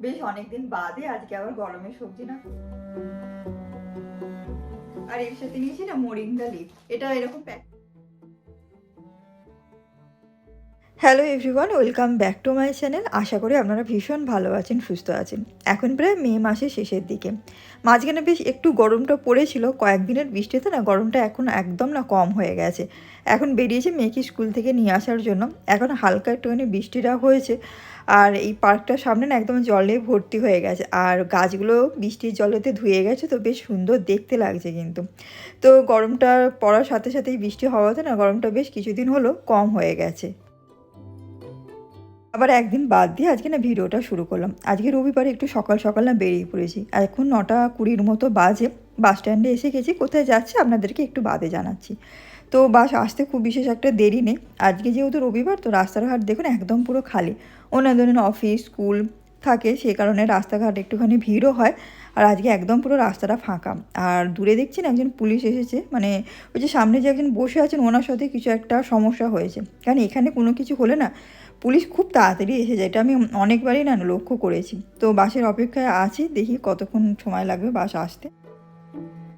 বেশ অনেকদিন বাদে আজকে আবার গরমের সবজি না আর এর সাথে নিয়েছি না মোরিঙ্গা লিপ এটা এরকম pack hello everyone welcome back to my channel আশা করি আপনারা ভীষণ ভালো আছেন, সুস্থ আছেন। এখন প্রায় মে মাসের শেষের দিকে। মাঝখানে বেশ একটু গরমটা পড়েছিল কয়েকদিনের বৃষ্টিতে না গরমটা এখন একদম না কম হয়ে গেছে। এখন বেরিয়েছে মেয়েকে স্কুল থেকে নিয়ে আসার জন্য। এখন হালকা একটুখানি বৃষ্টিটা হয়েছে, আর এই পার্কটার সামনে না একদম জলে ভর্তি হয়ে গেছে। আর গাছগুলো বৃষ্টির জলেতে ধুয়ে গেছে, তো বেশ সুন্দর দেখতে লাগছে কিন্তু। তো গরমটা পড়ার সাথে সাথেই বৃষ্টি হওয়াতে না গরমটা বেশ কিছুদিন হলো কম হয়ে গেছে। আবার একদিন বাদ দিয়ে আজকে না ভিডিওটা শুরু করলাম। আজকে রবিবারে একটু সকাল সকাল না বেরিয়ে পড়েছি। এখন নটা কুড়ির মতো বাজে। বাস স্ট্যান্ডে এসে গেছি, কোথায় যাচ্ছে আপনাদেরকে একটু বাদে জানাচ্ছি। তো বাস আসতে খুব বিশেষ একটা দেরি নেই। আজকে যেহেতু রবিবার, তো রাস্তাঘাট দেখুন একদম পুরো খালি। অন্যান্য দিন অফিস, স্কুল থাকে সেই কারণে রাস্তাঘাট একটুখানি ভিড়ও হয়। আর আজকে একদম পুরো রাস্তাটা ফাঁকা। আর দূরে দেখছেন একজন পুলিশ এসেছে। মানে ওই যে সামনে যে একজন বসে আছেন, ওনার সাথে কিছু একটা সমস্যা হয়েছে। কারণ এখানে কোনো কিছু হলে না পুলিশ খুব তাড়াতাড়ি এসে যায়। এটা আমি অনেকবারই না লক্ষ্য করেছি। তো বাসের অপেক্ষায় আছি, দেখি কতক্ষণ সময় লাগবে বাস আসতে।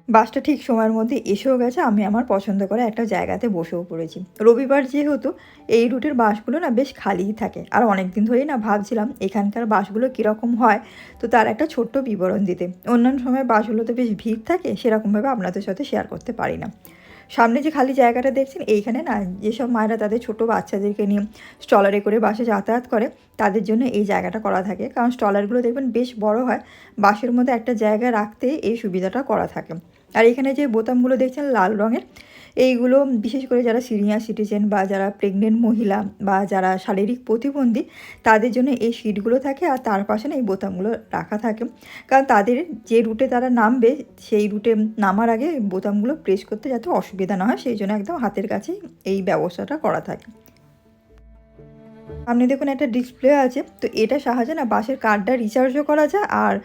বাসটা ঠিক সময়ের মধ্যে এসেও গেছে, আমি আমার পছন্দ করে একটা জায়গাতে বসেও পড়েছি। রবিবার যেহেতু, এই রুটের বাসগুলো না বেশ খালিই থাকে। আর অনেক দিন ধরেই না ভাবছিলাম এখানকার বাসগুলো কীরকম হয়, তো তার একটা ছোট্ট বিবরণ দিতে। অন্যান্য সময় বাসগুলোতে বেশ ভিড় থাকে, সেরকমভাবে আপনাদের সাথে শেয়ার করতে পারি না। সামনে যে খালি জায়গাটা দেখছেন, এইখানে না যেসব মায়েরা তাদের ছোটো বাচ্চাদেরকে নিয়ে স্টলারে করে বাসে যাতায়াত করে, তাদের জন্য এই জায়গাটা করা থাকে। কারণ স্টলারগুলো দেখবেন বেশ বড় হয়, বাসের মধ্যে একটা জায়গা রাখতে এই সুবিধাটা করা থাকে। আর এখানে যে বোতামগুলো দেখছেন লাল রঙের, এইগুলো বিশেষ করে যারা সিনিয়র সিটিজেন বা যারা প্রেগনেন্ট মহিলা বা যারা শারীরিক প্রতিবন্ধী, তাদের জন্য এই সিটগুলো থাকে আর তার পাশে এই বোতামগুলো রাখা থাকে। কারণ তাদের যে রুটে তারা নামবে, সেই রুটে নামার আগে বোতামগুলো প্রেস করতে যাতে অসুবিধা না হয়, সেই জন্য একদম হাতের কাছে এই ব্যবস্থাটা করা থাকে। আপনি দেখুন একটা ডিসপ্লে আছে, তো এটা সাহায্যে না বাসের কার্ডটা রিচার্জও করা যায় আর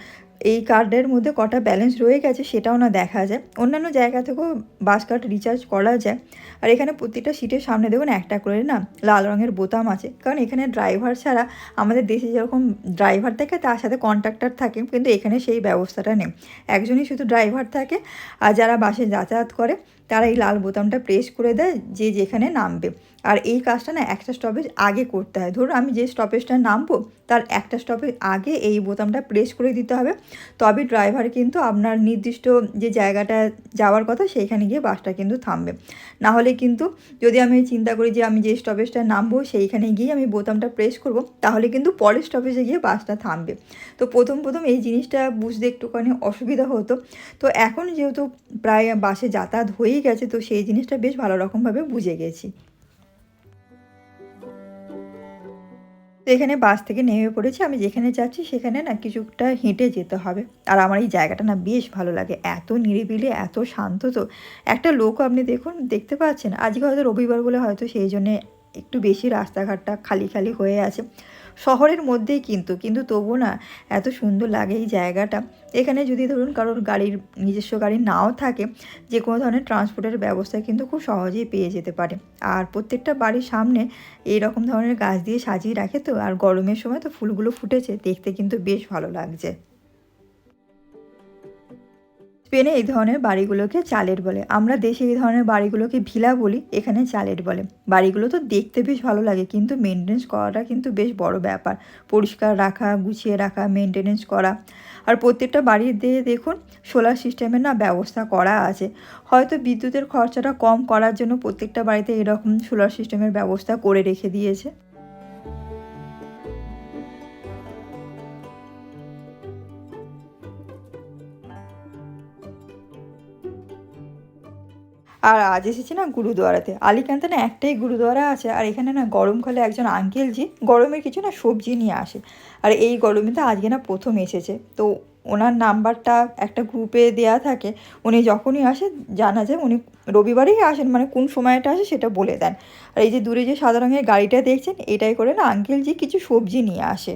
এই কার্ডের মধ্যে কটা ব্যালেন্স রয়ে গেছে সেটাও না দেখা যায়। অন্যান্য জায়গা থেকেও বাস কার্ড রিচার্জ করা যায়। আর এখানে প্রতিটা সিটের সামনে দেখুন একটা করে না লাল রঙের বোতাম আছে। কারণ এখানে ড্রাইভার ছাড়া আমাদের দেশে যেরকম ড্রাইভার থাকে তার সাথে কন্ট্রাক্টর থাকে, কিন্তু এখানে সেই ব্যবস্থাটা নেই। একজনই শুধু ড্রাইভার থাকে আর যারা বাসে যাতায়াত করে তারা এই লাল বোতামটা প্রেস করে দেয়, যে যেখানে নামবে। আর এই কাজটা না একটা স্টপেজ আগে করতে হয়। ধরুন আমি যে স্টপেজটা নামবো, তার একটা স্টপেজ আগে এই বোতামটা প্রেস করে দিতে হবে। তবে ড্রাইভার কিন্তু আপনার নির্দিষ্ট যে জায়গাটা যাওয়ার কথা, সেইখানে গিয়ে বাসটা কিন্তু থামবে। না হলে কিন্তু যদি আমি চিন্তা করি যে আমি যে স্টপেজটা নামবো, সেইখানে গিয়ে আমি বোতামটা প্রেস করব, তাহলে কিন্তু পরের স্টপেজে গিয়ে বাসটা থামবে। তো প্রথম প্রথম এই জিনিসটা বুঝতে একটুখানি অসুবিধা হতো। তো এখন যেহেতু প্রায় বাসে যাতায়াত হয়েই গেছে, তো সেই জিনিসটা বেশ ভালো রকমভাবে বুঝে গেছি। তো এখানে বাস থেকে নেমে পড়েছি, আমি যেখানে যাচ্ছি সেখানে না কিছুটা হেঁটে যেতে হবে। আর আমার এই জায়গাটা না বেশ ভালো লাগে, এত নিরিবিলি, এত শান্ত, তো একটা লোকও আপনি দেখুন, দেখতে পাচ্ছেন, আজকে হয়তো রবিবার বলে হয়তো সেই জন্যে একটু বেশি রাস্তাঘাটটা খালি খালি হয়ে আছে। শহরের মধ্যেই কিন্তু কিন্তু তবু না এত সুন্দর লাগে এই জায়গাটা। এখানে যদি ধরুন কারোর গাড়ির, নিজস্ব গাড়ি নাও থাকে, যে কোনো ধরনের ট্রান্সপোর্টের ব্যবস্থা কিন্তু খুব সহজেই পেয়ে যেতে পারে। আর প্রত্যেকটা বাড়ির সামনে এই রকম ধরনের গাছ দিয়ে সাজিয়ে রাখে তো, আর গরমের সময় তো ফুলগুলো ফুটেছে, দেখতে কিন্তু বেশ ভালো লাগছে। স্পেনে এই ধরনের বাড়িগুলোকে চালের বলে। আমরা দেশে এই ধরনের বাড়িগুলোকে ভিলা বলি, এখানে চালের বলে। বাড়িগুলো তো দেখতে বেশ ভালো লাগে, কিন্তু মেনটেন্স করাটা কিন্তু বেশ বড় ব্যাপার। পরিষ্কার রাখা, গুছিয়ে রাখা মেনটেনেন্স করা। আর প্রত্যেকটা বাড়ির দিয়ে দেখুন, সোলার সিস্টেমের না ব্যবস্থা করা আছে। হয়তো বিদ্যুতের খরচাটা কম করার জন্য প্রত্যেকটা বাড়িতে এরকম সোলার সিস্টেমের ব্যবস্থা করে রেখে দিয়েছে। আর আজ এসেছি না গুরুদুয়ারাতে। আলিকান্তে না একটাই গুরুদুয়ারা আছে, আর এখানে না গরমকালে একজন আঙ্কেলজি গরমের কিছু না সবজি নিয়ে আসে। আর এই গরমে তো আজকে না প্রথম এসেছে। তো ওনার নাম্বারটা একটা গ্রুপে দেয়া থাকে, উনি যখনই আসে, জানা যায় উনি রবিবারেই আসেন মানে কোন সময়টা আসে সেটা বলে দেন। আর এই যে দূরে যে সাদা রঙের গাড়িটা দেখছেন, এটাই করে না আঙ্কেলজি কিছু সবজি নিয়ে আসে।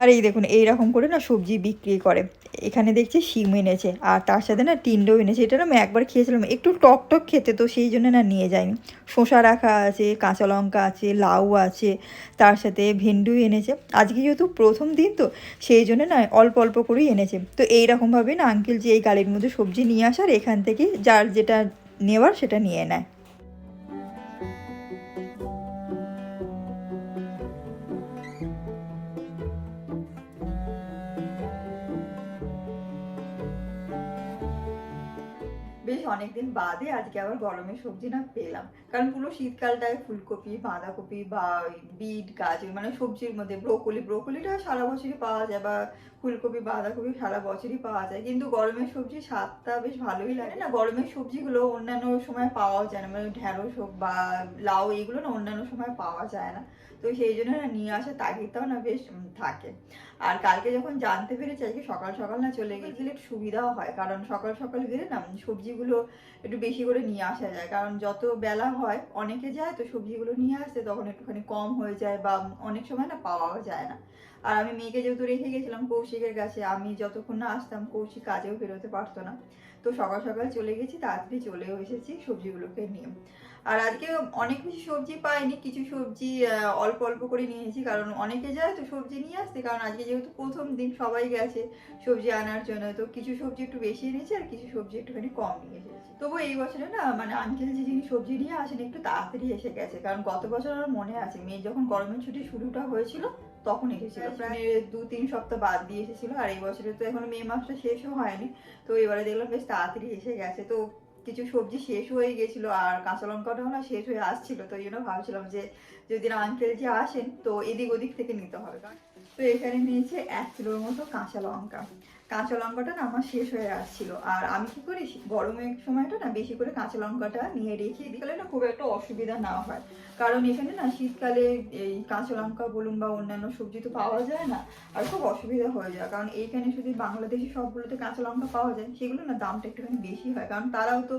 আর এই দেখুন এই রকম করে না সবজি বিক্রি করে। এখানে দেখছি শিম এনেছে, আর তার সাথে না টিন্ডও এনেছে। এটা না আমি একবার খেয়েছিলাম, একটু টক টক খেতে তো সেই জন্য না নিয়ে যাইনি। শসা রাখা আছে, কাঁচা লঙ্কা আছে, লাউ আছে, তার সাথে ভেন্ডু এনেছে। আজকে যেহেতু প্রথম দিন তো, সেই জন্য না অল্প অল্প করেই এনেছে। তো এই রকমভাবে না আঙ্কেল যে এই গাড়ির মধ্যে সবজি নিয়ে আসার, এখান থেকে যার যেটা নেওয়ার সেটা নিয়ে নেয়। বেশ অনেকদিন বাদে আজকে আবার গরমের সবজি না পেলাম। কারণ পুরো শীতকালটায় ফুলকপি, বাঁধাকপি বা বিট, গাজর মানে সবজির মধ্যে ব্রোকলি, ব্রোকলিটা সারা বছরই পাওয়া যায় বা ফুলকপি, বাঁধাকপি সারা বছরই পাওয়া যায়। কিন্তু গরমের সবজি স্বাদটা বেশ ভালোই লাগে। না, গরমের সবজিগুলো অন্যান্য সময় পাওয়া যায় না। মানে ঢ্যাঁড়স হোক বা লাউ এগুলো না অন্যান্য সময় পাওয়া যায় না। তো সেই জন্য না নিয়ে আসা তাগিদটাও না বেশ থাকে। আর কালকে যখন জানতে পেরেছি, আজকে সকাল সকাল না চলে গেছিলে, একটু সুবিধাও হয়। কারণ সকাল সকাল গেলে না সবজিগুলো একটু বেশি করে নিয়ে আসা যায়। কারণ যত বেলা হয়, অনেকে যায় তো সবজিগুলো নিয়ে আসতে তখন একটুখানি কম হয়ে যায় বা অনেক সময় না পাওয়াও যায় না। আর আমি মেয়েকে যেহেতু রেখে গেছিলাম কৌশিকের কাছে, আমি যতক্ষণ না আসতাম, কৌশিক কাজেও বেরোতে পারতো না। তো সকাল সকাল চলে গেছি, তাড়াতাড়ি চলেও এসেছি সবজিগুলোকে নিয়ে। আর আজকে অনেক বেশি সবজি পাইনি কিছু সবজি অল্প অল্প করে নিয়েছি কারণ অনেকে যায় তো সবজি নিয়ে আসতে কারণ আজকে যেহেতু প্রথম দিন সবাই গেছে সবজি আনার জন্য তো কিছু সবজি একটু বেশি এনেছি আর কিছু সবজি একটুখানি কম নিয়ে এসেছি। তবু এই বছরে না মানে আঙ্কেল যে যিনি সবজি নিয়ে আসেন একটু তাড়াতাড়ি এসে গেছে কারণ গত বছর আমার মনে আছে মেয়ে যখন গরমের ছুটি শুরুটা হয়েছিল তখন এসেছিল প্রায় দু তিন সপ্তাহ বাদ দিয়ে এসেছিল আর এই বছরে তো এখন মে মাসটা শেষও হয়নি তো এবারে দেখলাম বেশ তাড়াতাড়ি এসে গেছে তো কিছু সবজি শেষ হয়ে গেছিল আর কাঁচা লঙ্কাটাও না শেষ হয়ে আসছিল তো জন্য ভাবছিলাম যে যদি আঙ্কেল যে আসেন তো এদিক ওদিক থেকে নিতে হবে। তো এখানে নিয়েছে এক কিলোর মতো কাঁচা লঙ্কা। কাঁচা লঙ্কাটা না আমার শেষ হয়ে আসছিল। আর আমি কি করি গরমের সময়টা না বেশি করে কাঁচা লঙ্কাটা নিয়ে রেখে তাহলে না খুব একটা অসুবিধা না হয়। কারণ এখানে না শীতকালে এই কাঁচা লঙ্কা বলুন বা অন্যান্য সবজি তো পাওয়া যায় না। আর খুব অসুবিধা হয়ে যায়। কারণ এইখানে শুধু বাংলাদেশি সবগুলোতে কাঁচা লঙ্কা পাওয়া যায়, সেগুলো না দামটা একটুখানি বেশি হয়। কারণ তারাও তো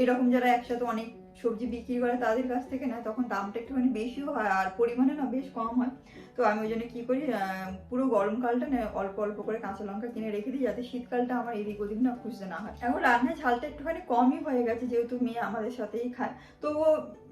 এরকম যারা একসাথে অনেক সবজি বিক্রি করে তাদের কাছ থেকে নেয় তখন দামটা একটুখানি বেশিও হয়, আর পরিমাণে না বেশ কম হয়। তো আমি ওই জন্য কী করি পুরো গরমকালটা না অল্প অল্প করে কাঁচা লঙ্কা কিনে রেখে দিই যাতে শীতকালটা আমার এদিক ওদিক না খুঁজতে না হয়। এখন রান্নায় ঝালটা একটুখানি কমই হয়ে গেছে, যেহেতু মেয়ে আমাদের সাথেই খায়। তো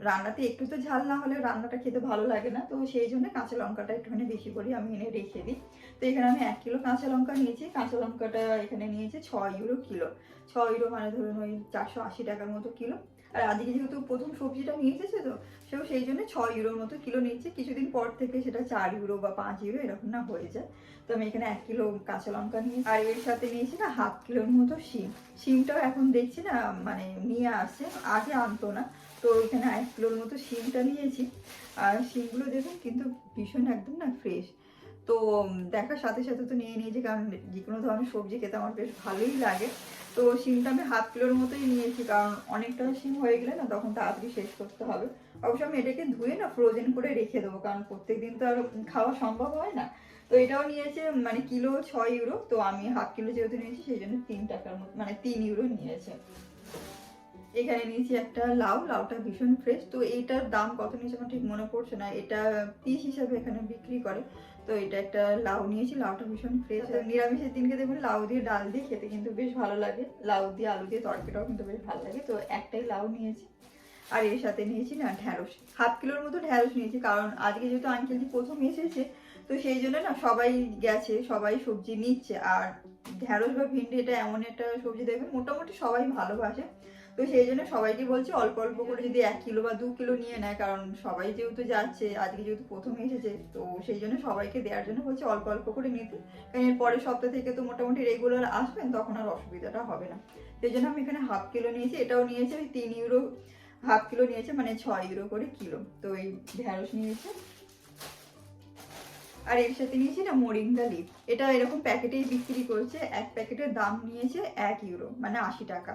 রান্নাতে একটু তো ঝাল না হলে রান্নাটা খেতে ভালো লাগে না, তো সেই জন্য কাঁচা লঙ্কাটা একটুখানি বেশি করে আমি এনে রেখে দিই। তো এখানে আমি এক কিলো কাঁচা লঙ্কা নিয়েছি, কাঁচা লঙ্কাটা এখানে নিয়েছে ছ ইউরো কিলো। ছ ইউরো মানে ধরুন ওই চারশো আশি টাকার মতো কিলো। আর আজকে যেহেতু প্রথম সবজিটা নিয়ে এসেছে তো, সেও সেই জন্য ছ ইউরোর মতো কিলো নিচ্ছে কিছুদিন পর থেকে সেটা চার ইউরো বা পাঁচ ইউরো এরকম না হয়ে যায়। তো আমি এখানে এক কিলো কাঁচা লঙ্কা নিয়ে আর এর সাথে নিয়েছি না হাফ কিলোর মতো শিম। শিমটাও এখন দেখছি না মানে নিয়ে আসছে, আগে আনতো না। তো এখানে এক কিলোর মতো শিমটা নিয়েছি। আর শিমগুলো দেখুন কিন্তু ভীষণ একদম না ফ্রেশ তো দেখার সাথে সাথে তো নিয়ে নিয়েছি, কারণ যে কোনো ধরনের সবজি খেতে আমার বেশ ভালোই লাগে। তো শিমটা আমি হাফ কিলোর মতোই নিয়েছি, কারণ অনেকটা শিম হয়ে গেলে না তখন তাড়াতাড়ি শেষ করতে হবে। অবশ্য আমি এটাকে ধুয়ে না ফ্রোজেন করে রেখে দেবো, কারণ প্রত্যেক দিন তো আর খাওয়া সম্ভব হয় না। তো এটাও নিয়েছে মানে কিলো ছয় ইউরো তো আমি হাফ কিলো যেহেতু নিয়েছি, সেই জন্য তিন টাকার মতো মানে তিন ইউরো নিয়েছে। এখানে নিয়েছি একটা লাউ, লাউটা ভীষণ ফ্রেশ তো এইটার দাম কত নিয়েছে আমার ঠিক মনে পড়ছে না, এটা পিস হিসাবে এখানে বিক্রি করে, তো এটা একটা লাউ নিয়েছি, লাউটা ভীষণ ফ্রেশ নিরামিষের দিনকে দেখবেন লাউ দিয়ে ডাল দিয়ে খেতে কিন্তু বেশ ভালো লাগে, লাউ দিয়ে আলু দিয়ে তরকারিটাও কিন্তু বেশ ভালো লাগে, তো একটাই লাউ নিয়েছি। আর এর সাথে নিয়েছি না ঢ্যাঁড়স। হাফ কিলোর মতো ঢ্যাঁড়স নিয়েছি, কারণ আজকে যেহেতু আঙ্কেলজি প্রথম এসেছে, তো সেই জন্য না সবাই গেছে, সবাই সবজি নিচ্ছে। আর ঢ্যাঁড়স বা ভিন্ডি এটা এমন একটা সবজি দেখবে, মোটামুটি সবাই ভালোবাসে। তো সেই জন্য সবাইকে বলছি অল্প অল্প করে যদি এক কিলো বা দু কিলো নিয়ে নেয়, কারণ সবাই যেহেতু যাচ্ছে, আজকে যেহেতু প্রথম এসেছে, তো সেই জন্য সবাইকে দেওয়ার জন্য বলছি অল্প অল্প করে নিতে। কারণ এর পরের সপ্তাহ থেকে তো মোটামুটি রেগুলার আসবেন, তখন আর অসুবিধাটা হবে না। সেই জন্য আমি এখানে হাফ কিলো নিয়েছি, এটাও নিয়েছি ওই তিন ইউরো হাফ কিলো নিয়েছে মানে ছয় ইউরো করে কিলো। তো এই ঢ্যাঁড়স নিয়েছে। আর এর সাথে নিয়েছি না মোরিঙ্গা লিফ। এটা এরকম প্যাকেটেই বিক্রি করছে। এক প্যাকেটের দাম নিয়েছে এক ইউরো মানে আশি টাকা।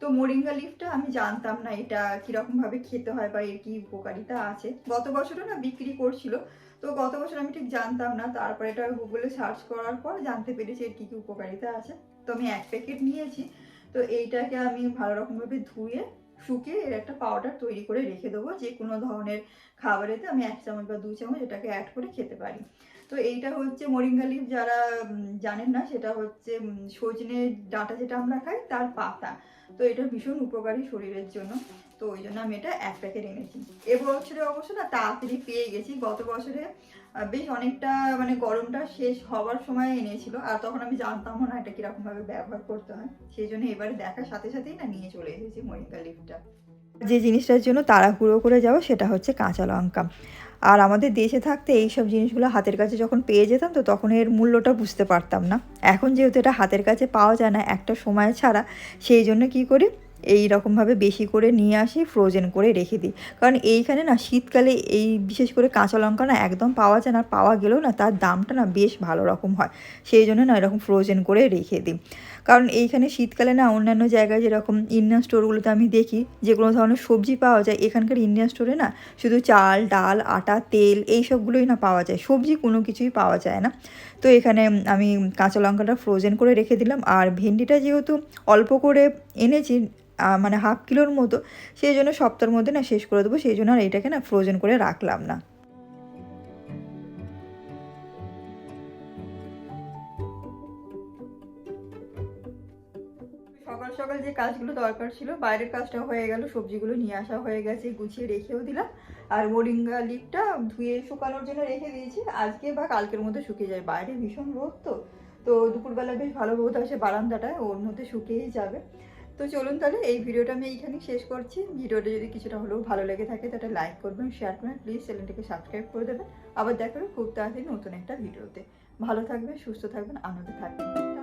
তো মোরিঙ্গা লিফটা আমি জানতাম না এটা কীরকম ভাবে খেতে হয় বা এর কি উপকারিতা আছে। গত বছরও না বিক্রি করছিল। তো গত বছর আমি ঠিক জানতাম না। তারপরে এটা গুগলে সার্চ করার পর জানতে পেরেছি এর কি কি উপকারিতা আছে। তো আমি এক প্যাকেট নিয়েছি। তো এইটাকে আমি ভালো রকমভাবে ধুয়ে শুকিয়ে এর একটা পাউডার তৈরি করে রেখে দেবো যে কোনো ধরনের খাবারেতে আমি এক চামচ বা দু চামচ এটাকে অ্যাড করে খেতে পারি। তো এইটা হচ্ছে মরিঙ্গা লিফ যারা জানেন না, সেটা হচ্ছে সজনে ডাঁটা যেটা আমরা খাই, তার পাতা। তো এটা ভীষণ উপকারী শরীরের জন্য। তো ওই জন্য আমি এটা এক প্যাকেট এনেছি। এবছরে অবশ্য না তাড়াতাড়ি পেয়ে গেছি। গত বছরে বেশ অনেকটা মানে গরমটা শেষ হওয়ার সময় এনেছিল। আর তখন আমি জানতামও না এটা কীরকম ভাবে ব্যবহার করতে হয়। সেই জন্য এবারে দেখার সাথে সাথেই না নিয়ে চলে এসেছি মরিঙ্গা লিফটা। যে জিনিসটার জন্য তাড়াহুড়ো করে যাওয়া সেটা হচ্ছে কাঁচা লঙ্কা। আর আমাদের দেশে থাকতে এই সব জিনিসগুলো হাতের কাছে যখন পেয়ে যেতাম, তো তখন এর মূল্যটা বুঝতে পারতাম না। এখন যেহেতু এটা হাতের কাছে পাওয়া যায় না একটা সময় ছাড়া, সেই জন্য কি করি এই রকমভাবে বেশি করে নিয়ে আসি ফ্রোজেন করে রেখে দিই। কারণ এইখানে না শীতকালে এই বিশেষ করে কাঁচা লঙ্কা না একদম পাওয়া যায় না পাওয়া গেলেও না তার দামটা না বেশ ভালো রকম হয়। সেই জন্য না এরকম ফ্রোজেন করে রেখে দিই। কারণ এইখানে শীতকালে না অন্যান্য জায়গায় যেরকম ইন্ডিয়ান স্টোরগুলোতে আমি দেখি, যে কোনো ধরনের সবজি পাওয়া যায়, এখানকার ইন্ডিয়ান স্টোরে না শুধু চাল, ডাল, আটা, তেল এই সবগুলোই না পাওয়া যায়, সবজি কোনো কিছুই পাওয়া যায় না। তো এখানে আমি কাঁচা লঙ্কাটা ফ্রোজেন করে রেখে দিলাম, আর ভেন্ডিটা যেহেতু অল্প করে এনেছি মানে হাফ কিলোর মতো। সেই জন্য সপ্তাহের মধ্যে না শেষ করে দেবো, সেই জন্য আর এটাকে না ফ্রোজেন করে রাখলাম না। সকাল সকাল যে কাজগুলো দরকার ছিল, বাইরের কাজটা হয়ে গেল, সবজিগুলো নিয়ে আসা হয়ে গেছে, গুছিয়ে রেখেও দিলাম। আর মোরিঙ্গা লিপটা ধুয়ে শুকানোর জন্য রেখে দিয়েছি। আজকে বা কালকের মধ্যে শুকিয়ে যায়। বাইরে ভীষণ রোদ তো তো দুপুরবেলা বেশ ভালো রোদ আসে বারান্দাটায়, ওর মধ্যে শুকিয়েই যাবে। তো চলুন তাহলে এই ভিডিওটা আমি এইখানেই শেষ করছি। ভিডিওটা যদি কিছুটা হলেও ভালো লেগে থাকে, তাহলে লাইক করবেন শেয়ার করবেন প্লিজ চ্যানেলটিকে সাবস্ক্রাইব করে দেবেন। আবার দেখা হবে খুব তাড়াতাড়ি নতুন একটা ভিডিওতে। ভালো থাকবেন, সুস্থ থাকবেন, আনন্দে থাকবেন।